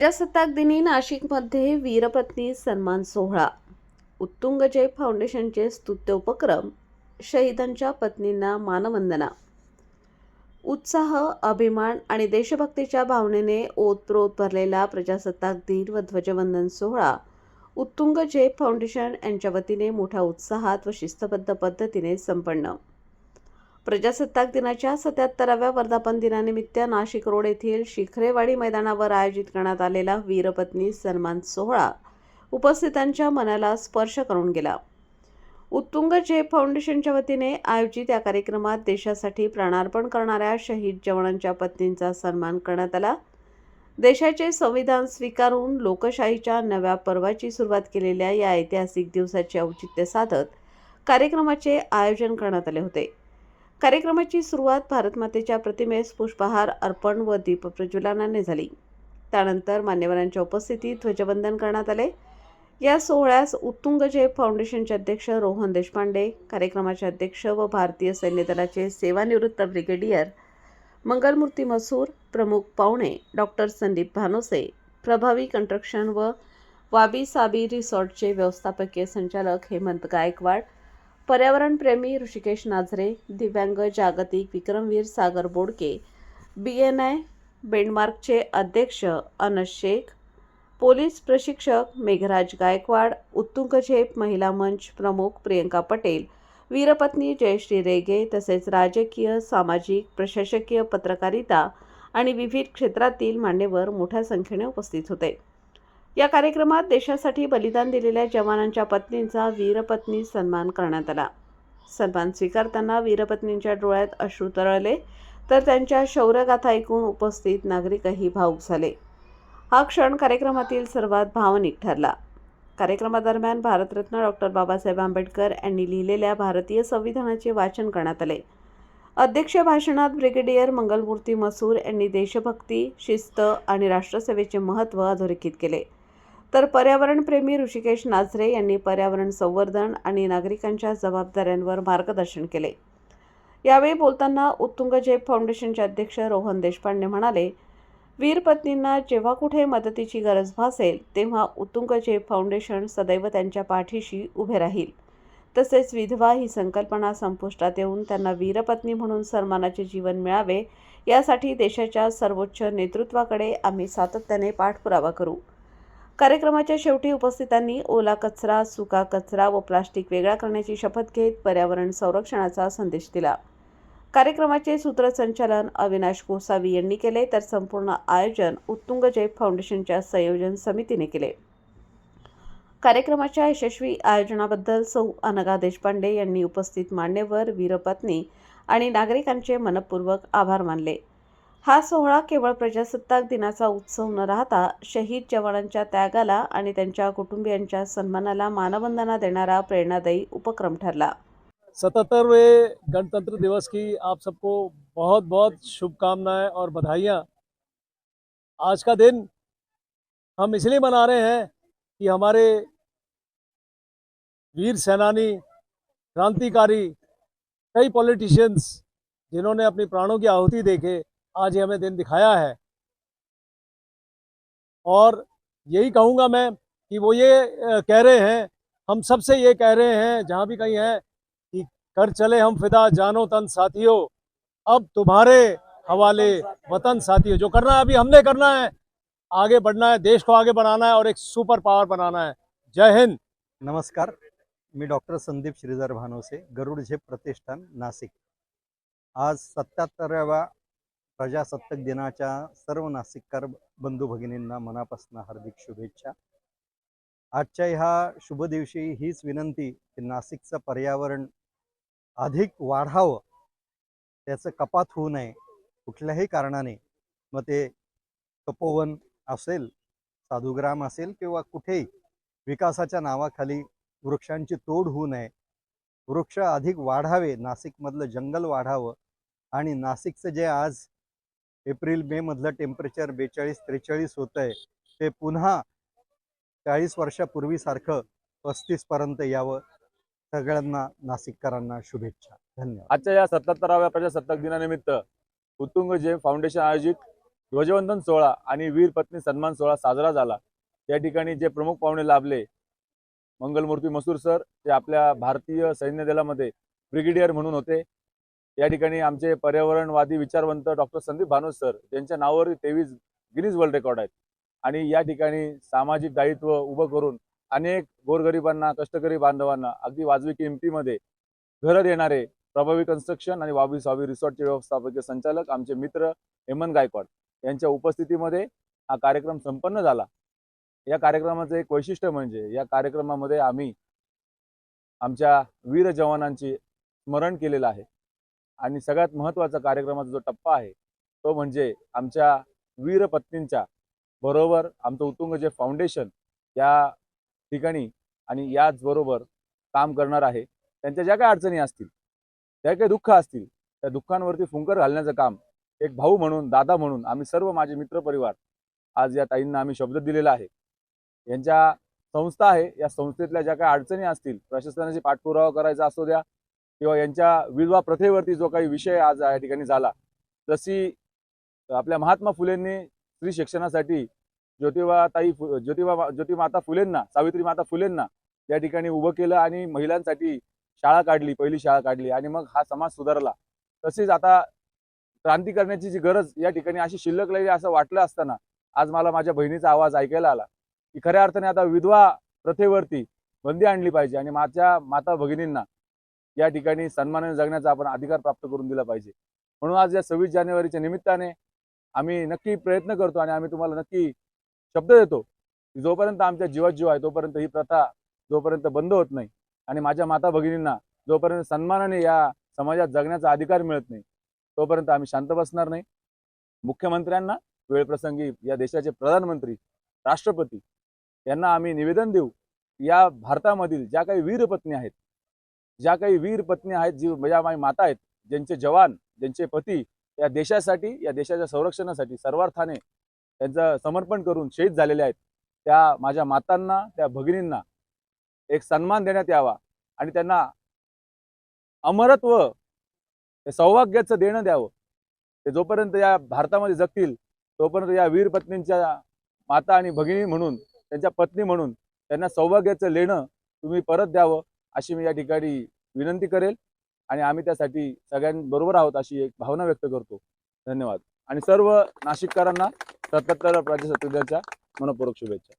प्रजासत्ताक दिनी नाशिकमध्ये वीरपत्नी सन्मान सोहळा. उत्तुंग जय फाउंडेशनचे स्तुत्य उपक्रम शहीदांच्या पत्नींना मानवंदना. उत्साह अभिमान आणि देशभक्तीच्या भावनेने ओतप्रोत भरलेला प्रजासत्ताक दिन व ध्वजवंदन सोहळा उत्तुंग जय फाउंडेशन यांच्या वतीने मोठ्या उत्साहात व शिस्तबद्ध पद्धतीने संपन्न. प्रजासत्ताक दिनाच्या सत्याहत्तराव्या वर्धापन दिनानिमित्त नाशिक रोड येथील शिखरेवाडी मैदानावर आयोजित करण्यात आलेला वीरपत्नी सन्मान सोहळा उपस्थितांच्या मनाला स्पर्श करून गेला. उत्तुंग जे फाउंडेशनच्या वतीने आयोजित या कार्यक्रमात देशासाठी प्राणार्पण करणाऱ्या शहीद जवानांच्या पत्नींचा सन्मान करण्यात आला. देशाचे संविधान स्वीकारून लोकशाहीच्या नव्या पर्वाची सुरुवात केलेल्या या ऐतिहासिक दिवसाचे औचित्य साधत कार्यक्रमाचे आयोजन करण्यात आले होते. कार्यक्रमाची सुरुवात भारतमातेच्या प्रतिमेस पुष्पहार अर्पण व दीपप्रज्वलनाने झाली. त्यानंतर मान्यवरांच्या उपस्थितीत ध्वजवंदन करण्यात आले. या सोहळ्यास उत्तुंग फाउंडेशनचे अध्यक्ष रोहन देशपांडे कार्यक्रमाचे अध्यक्ष व भारतीय सैन्य दलाचे सेवानिवृत्त ब्रिगेडियर मंगलमूर्ती मसूर प्रमुख पाहुणे डॉक्टर संदीप भानोसे प्रभावी कंस्ट्रक्शन व वाबी साबी रिसॉर्टचे व्यवस्थापकीय संचालक हेमंत गायकवाड पर्यावरणप्रेमी ऋषिकेश नाझरे दिव्यांग जागतिक विक्रमवीर सागर बोडके बी एन आय बेंडमार्कचे अध्यक्ष अनस शेख पोलीस प्रशिक्षक मेघराज गायकवाड उत्तुंग झेप महिला मंच प्रमुख प्रियंका पटेल वीरपत्नी जयश्री रेगे तसेच राजकीय सामाजिक प्रशासकीय पत्रकारिता आणि विविध क्षेत्रातील मान्यवर मोठ्या संख्येने उपस्थित होते. या कार्यक्रमात देशासाठी बलिदान दिलेल्या जवानांच्या पत्नींचा वीरपत्नी सन्मान करण्यात आला. सन्मान स्वीकारताना वीरपत्नींच्या डोळ्यात अश्रू तरळले तर त्यांच्या शौर्यगाथा ऐकून उपस्थित नागरिकही भाऊक झाले. हा क्षण कार्यक्रमातील सर्वात भावनिक ठरला. कार्यक्रमादरम्यान भारतरत्न डॉक्टर बाबासाहेब आंबेडकर यांनी लिहिलेल्या भारतीय संविधानाचे वाचन करण्यात आले. अध्यक्ष भाषणात ब्रिगेडियर मंगलमूर्ती मसूर यांनी देशभक्ती शिस्त आणि राष्ट्रसेवेचे महत्त्व अधोरेखित केले. तर पर्यावरणप्रेमी ऋषिकेश नाझरे यांनी पर्यावरण संवर्धन आणि नागरिकांच्या जबाबदाऱ्यांवर मार्गदर्शन केले. यावेळी बोलताना उत्तुंग जैप फाउंडेशनचे अध्यक्ष रोहन देशपांडे म्हणाले वीरपत्नींना जेव्हा कुठे मदतीची गरज भासेल तेव्हा उत्तुंग जैप फाउंडेशन सदैव त्यांच्या पाठीशी उभे राहील. तसेच विधवा ही संकल्पना संपुष्टात येऊन त्यांना वीरपत्नी म्हणून सन्मानाचे जीवन मिळावे यासाठी देशाच्या सर्वोच्च नेतृत्वाकडे आम्ही सातत्याने पाठपुरावा करू. कार्यक्रमाच्या शेवटी उपस्थितांनी ओला कचरा सुका कचरा व प्लास्टिक वेगळा करण्याची शपथ घेत पर्यावरण संरक्षणाचा संदेश दिला. कार्यक्रमाचे सूत्रसंचालन अविनाश गोसावी यांनी केले तर संपूर्ण आयोजन उत्तुंग जैप फाउंडेशनच्या संयोजन समितीने केले. कार्यक्रमाच्या यशस्वी आयोजनाबद्दल सौ अनगा देशपांडे यांनी उपस्थित मान्यवर वीरपत्नी आणि नागरिकांचे मनपूर्वक आभार मानले. हा सोहळा केवळ प्रजासत्ताक दिनाचा उत्सव न राहता शहीद जवानांच्या त्यागाला आणि त्यांच्या कुटुंबियांच्या सन्मानाला मानवंदना देणारा प्रेरणादायी उपक्रम ठरला. सतहत्तरवें गणतंत्र दिवस की आप सबको बहुत बहुत शुभकामनाएं और बधाइयाँ। आज का दिन हम इसलिए मना रहे हैं कि हमारे वीर सेनानी क्रांतिकारी कई पॉलिटिशियंस जिन्होंने अपनी प्राणों की आहुति देके आज ये हमें दिन दिखाया है। और यही कहूँगा मैं कि वो ये कह रहे हैं, हम सबसे ये कह रहे हैं, जहाँ भी कहीं हैं, कि कर चले हम फिदा, जानो तन साथियों। अब तुम्हारे हवाले वतन साथियों, जो करना है अभी हमने करना है। आगे बढ़ना है, देश को आगे बढ़ाना है और एक सुपर पावर बनाना है। जय हिंद। नमस्कार। मी डॉक्टर संदीप श्रीधर भानोसे, गरुड झेप प्रतिष्ठान नाशिक आज सत्याहत्तराव्या प्रजासत्ताक दिनाच्या सर्व नासिककार बंधू भगिनींना मनापासून हार्दिक शुभेच्छा. आजच्या ह्या शुभ दिवशी हीच विनंती की नाशिकचं पर्यावरण अधिक वाढावं. त्याचं कपात होऊ नये कुठल्याही कारणाने. मग ते तपोवन असेल साधुग्राम असेल किंवा कुठेही विकासाच्या नावाखाली वृक्षांची तोड होऊ नये. वृक्ष अधिक वाढावे नाशिकमधलं जंगल वाढावं आणि नाशिकचं जे आज एप्रिल मे मधलं टेम्परेचर बेचाळीस त्रेचाळीस होतं आहे ते पुन्हा चाळीस वर्षापूर्वीसारखं पस्तीस पर्यंत यावं. सगळ्यांना नाशिककरांना शुभेच्छा. धन्यवाद. आजच्या या सत्याहत्तराव्या प्रजासत्ताक दिनानिमित्त उत्तुंग जैन फाउंडेशन आयोजित ध्वजवंदन सोहळा आणि वीर पत्नी सन्मान सोहळा साजरा झाला. या ठिकाणी जे प्रमुख पाहुणे लाभले मंगलमूर्ती मसूर सर ते आपल्या भारतीय सैन्य दलामध्ये ब्रिगेडियर म्हणून होते. या ठिकाणी आमचे पर्यावरणवादी विचारवंत डॉक्टर संदीप भानोद सर यांच्या नावावर तेवीस गिनीज वर्ल्ड रेकॉर्ड आहेत. आणि या ठिकाणी सामाजिक दायित्व उभं करून अनेक गोरगरिबांना कष्टकरी बांधवांना अगदी वाजवी किमतीमध्ये घरं देणारे प्रभावी कन्स्ट्रक्शन आणि वावी सावी रिसॉर्टचे व्यवस्थापकीय संचालक आमचे मित्र हेमंत गायकवाड यांच्या उपस्थितीमध्ये हा कार्यक्रम संपन्न झाला. या कार्यक्रमाचं एक वैशिष्ट्य म्हणजे या कार्यक्रमामध्ये आम्ही आमच्या वीर जवानांची स्मरण केलेलं आहे. आणि सगळ्यात महत्त्वाचा कार्यक्रमाचा जो टप्पा आहे तो म्हणजे आमच्या वीर पत्नींच्या बरोबर आमचं उत्तुंग जे फाउंडेशन या ठिकाणी आणि याचबरोबर काम करणार आहे. त्यांच्या ज्या काही अडचणी असतील ज्या काही दुःख असतील त्या दुःखांवरती फुंकर घालण्याचं काम एक भाऊ म्हणून दादा म्हणून आम्ही सर्व माझे मित्रपरिवार आज या ताईंना आम्ही शब्द दिलेला आहे. यांच्या संस्था आहे या संस्थेतल्या ज्या काही अडचणी असतील प्रशासनाची पाठपुरावा करायचा असू द्या किंवा यांच्या विधवा प्रथेवरती जो काही विषय आज या ठिकाणी झाला तशी आपल्या महात्मा फुलेंनी स्त्री शिक्षणासाठी ज्योतिबा ताई फु- ज्योतिबा ज्योतिमाता फुलेंना सावित्री माता फुलेंना या ठिकाणी उभं केलं आणि महिलांसाठी शाळा काढली पहिली शाळा काढली आणि मग हा समाज सुधारला. तसेच आता क्रांती करण्याची जी गरज या ठिकाणी अशी शिल्लक लागली असं वाटलं असताना आज मला माझ्या बहिणीचा आवाज ऐकायला आला की खऱ्या अर्थाने आता विधवा प्रथेवरती बंदी आणली पाहिजे आणि माझ्या माता भगिनींना या ठिकाणी सन्मानाने जगण्याचा आपण अधिकार प्राप्त करून दिला पाहिजे. म्हणून आज या सव्वीस जानेवारीच्या निमित्ताने आम्ही नक्की प्रयत्न करतो आणि आम्ही तुम्हाला नक्की शब्द देतो की जोपर्यंत आमच्या जीवात जीव आहे तोपर्यंत ही प्रथा जोपर्यंत बंद होत नाही आणि माझ्या माता भगिनींना जोपर्यंत सन्मानाने या समाजात जगण्याचा अधिकार मिळत नाही तोपर्यंत आम्ही शांत बसणार नाही. मुख्यमंत्र्यांना वेळप्रसंगी या देशाचे प्रधानमंत्री राष्ट्रपती यांना आम्ही निवेदन देऊ या भारतामधील ज्या काही वीर पत्नी आहेत ज्या काही वीर पत्नी आहेत जी ज्या माझ्या माता आहेत ज्यांचे जवान ज्यांचे पती या देशासाठी या देशाच्या संरक्षणासाठी सर्वार्थाने त्यांचं समर्पण करून शहीद झालेले आहेत. त्या माझ्या मातांना त्या भगिनींना एक सन्मान देण्यात यावा आणि त्यांना अमरत्व हे सौभाग्याचं देणं द्यावं. ते जोपर्यंत या भारतामध्ये जगतील तोपर्यंत या वीर पत्नींच्या माता आणि भगिनी म्हणून त्यांच्या पत्नी म्हणून त्यांना सौभाग्याचं लेणं तुम्ही परत द्यावं. अशी मी या ठिकाणी विनंती करेल आणि आम्ही त्यासाठी सगळ्यांबरोबर आहोत अशी एक भावना व्यक्त करतो. धन्यवाद. आणि सर्व नाशिककरांना सत्याहत्तर प्रजासत्ताक दिनाच्या मनपूर्वक शुभेच्छा.